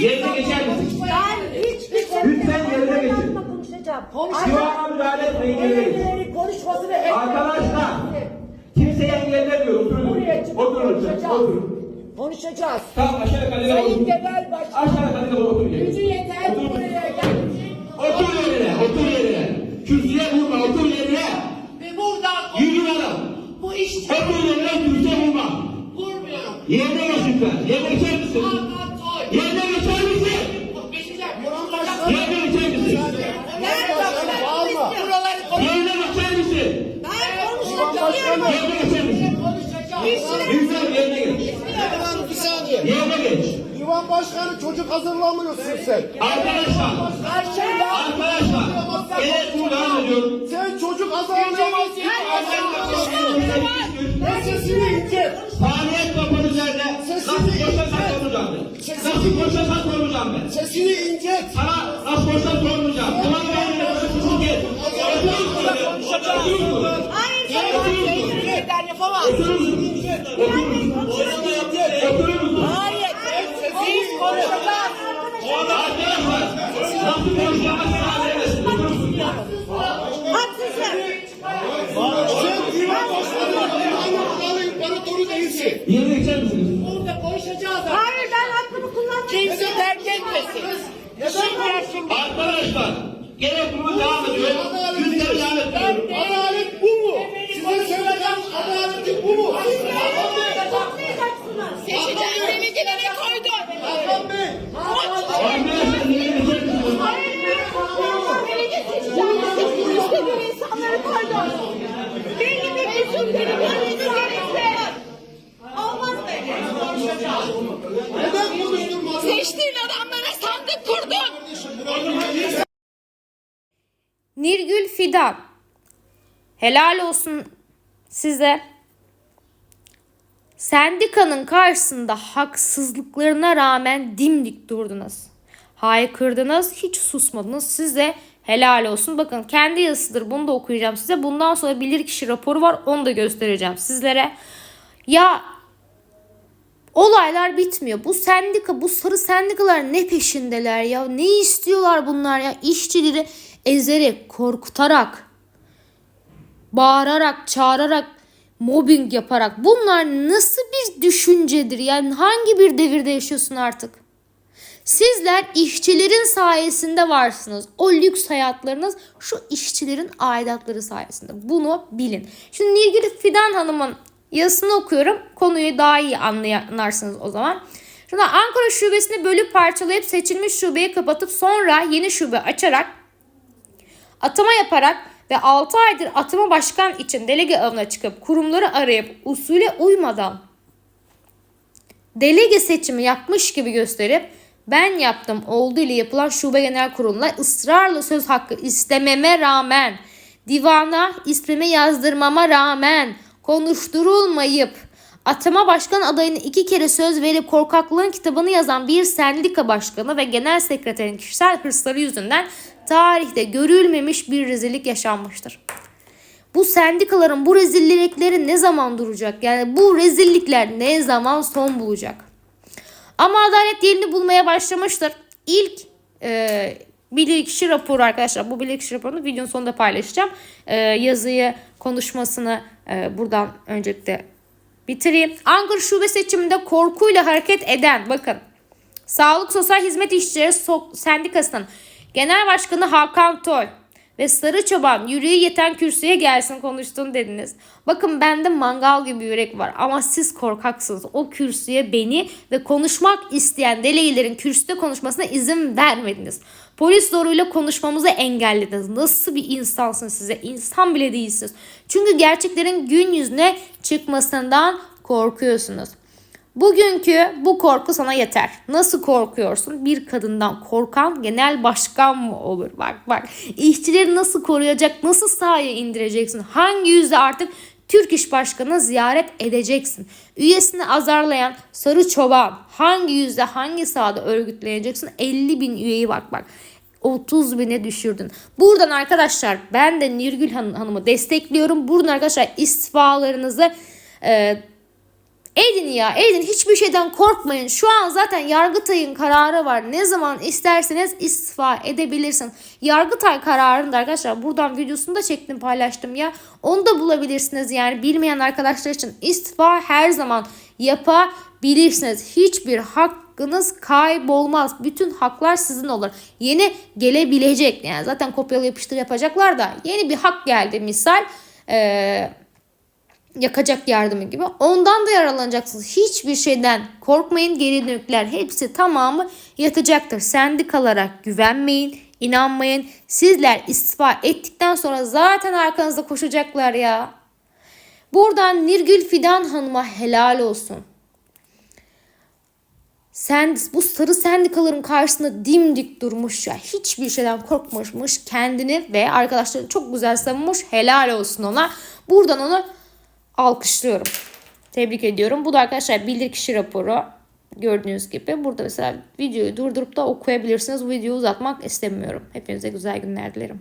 Yerine geçer misin? Ben hiç Lütfen yerine geçin. konuşacağım. Şivana müdahale etmeyin yerine konuşmasını. Arkadaşlar kimseyi engellemiyor. Oturun. Oturun lütfen. Oturun. Konuşacağız. Tamam aşağı Sayın oturun. Genel Başkan. Aşağı kademe oturun. Gücü yeter buraya geldi. Otur yerine. Otur yerine. Kürsüye vurma. Otur yerine. Ve buradan Yürü adam. bu işte Otur yerine. Kürsüye vurma. vurmuyorum. Yerine Yerine? Konuşacağım. Lütfen yerine geç. Bir saniye. Yerine geç. Divan başkanı çocuk hazırlamıyorsun sen. Arkadaşlar. Arkadaşlar. Evet bu devam ediyorum. Sen çocuk hazırlamıyorsun. Ben sesini ince. Faaliyet kapının üzerinde nasıl koşarsan soracağım ben. Nasıl koşarsan soracağım ben. Sesini ince. Sana nasıl koşarsan sormayacağım. Buna ben koşarsan gel. Oturun burada. Oturun burada. Hayır. Sen yapamaz. Oturun burada. Oturun burada. Oturun burada. Hayır. Biz konuşacağız. Arkadaşlar. Nasıl konuşacağımı sana veremesin. Oturun. Haksızım. Sen divan başkanı Divan'ın imparatoru değilsin. Yerine geçer misiniz? Burada konuşacağız. Hayır ben hakkımı kullanmadım. Kimse terk etmesin. Şimdi. Arkadaşlar. Gene bunu devam ediyor. Gündem devam ediyor. Adalet bu mu? Size söylenen adaleti bu mu? Seçeceğim seni dilere koydum. Hakan Bey. Seçtiğin adamlara sandık kurdun. Nirgül Fidan. Helal olsun size. Sendikanın karşısında haksızlıklarına rağmen dimdik durdunuz. Haykırdınız, hiç susmadınız. Size helal olsun. Bakın kendi yazısıdır. Bunu da okuyacağım size. Bundan sonra bilirkişi raporu var. Onu da göstereceğim sizlere. Ya olaylar bitmiyor. Bu sendika, bu sarı sendikalar ne peşindeler ya? Ne istiyorlar bunlar ya? İşçileri ezerek, korkutarak, bağırarak, çağırarak, mobbing yaparak. Bunlar nasıl bir düşüncedir? Yani hangi bir devirde yaşıyorsun artık? Sizler işçilerin sayesinde varsınız. O lüks hayatlarınız şu işçilerin aidatları sayesinde. Bunu bilin. Şimdi Nilgün Fidan Hanım'ın yazısını okuyorum. Konuyu daha iyi anlayarsınız o zaman. Şimdi Ankara şubesini bölüp parçalayıp seçilmiş şubeyi kapatıp sonra yeni şube açarak atama yaparak ve 6 aydır atama başkan için delege avına çıkıp kurumları arayıp usule uymadan delege seçimi yapmış gibi gösterip ben yaptım oldu ile yapılan şube genel kuruluna ısrarla söz hakkı istememe rağmen divana ismimi yazdırmama rağmen konuşturulmayıp atama başkan adayını iki kere söz verip korkaklığın kitabını yazan bir sendika başkanı ve genel sekreterin kişisel hırsları yüzünden tarihte görülmemiş bir rezillik yaşanmıştır. Bu sendikaların bu rezillikleri ne zaman duracak? Yani bu rezillikler ne zaman son bulacak? Ama adalet yerini bulmaya başlamıştır. İlk e, bilirkişi raporu arkadaşlar. Bu bilirkişi raporunu videonun sonunda paylaşacağım. E, yazıyı, konuşmasını e, buradan öncelikle bitireyim. Ankara Şube seçiminde korkuyla hareket eden bakın Sağlık Sosyal Hizmet İşçileri Sendikası'nın Genel Başkanı Hakan Toy ve Sarı Çoban yüreği yeten kürsüye gelsin konuştun dediniz. Bakın bende mangal gibi yürek var ama siz korkaksınız. O kürsüye beni ve konuşmak isteyen delegelerin kürsüde konuşmasına izin vermediniz. Polis zoruyla konuşmamızı engellediniz. Nasıl bir insansınız size? İnsan bile değilsiniz. Çünkü gerçeklerin gün yüzüne çıkmasından korkuyorsunuz. Bugünkü bu korku sana yeter. Nasıl korkuyorsun? Bir kadından korkan genel başkan mı olur? Bak bak. İşçileri nasıl koruyacak? Nasıl sahaya indireceksin? Hangi yüzde artık Türk İş Başkanı ziyaret edeceksin? Üyesini azarlayan sarı çoban hangi yüzde hangi sahada örgütleyeceksin? 50 bin üyeyi bak bak. 30 bine düşürdün. Buradan arkadaşlar ben de Nirgül Han- Hanım'ı destekliyorum. Buradan arkadaşlar istifalarınızı e, Edin ya edin hiçbir şeyden korkmayın. Şu an zaten Yargıtay'ın kararı var. Ne zaman isterseniz istifa edebilirsin. Yargıtay kararında arkadaşlar buradan videosunu da çektim paylaştım ya. Onu da bulabilirsiniz yani bilmeyen arkadaşlar için istifa her zaman yapabilirsiniz. Hiçbir hakkınız kaybolmaz. Bütün haklar sizin olur. Yeni gelebilecek yani zaten kopyalı yapıştır yapacaklar da yeni bir hak geldi misal. Eee yakacak yardımı gibi. Ondan da yararlanacaksınız. Hiçbir şeyden korkmayın. Geri dönükler hepsi tamamı yatacaktır. Sendikalara güvenmeyin, inanmayın. Sizler istifa ettikten sonra zaten arkanızda koşacaklar ya. Buradan Nirgül Fidan Hanım'a helal olsun. Sen, bu sarı sendikaların karşısında dimdik durmuş ya. Hiçbir şeyden korkmamış. Kendini ve arkadaşlarını çok güzel savunmuş. Helal olsun ona. Buradan onu alkışlıyorum. Tebrik ediyorum. Bu da arkadaşlar bilirkişi raporu. Gördüğünüz gibi burada mesela videoyu durdurup da okuyabilirsiniz. Bu videoyu uzatmak istemiyorum. Hepinize güzel günler dilerim.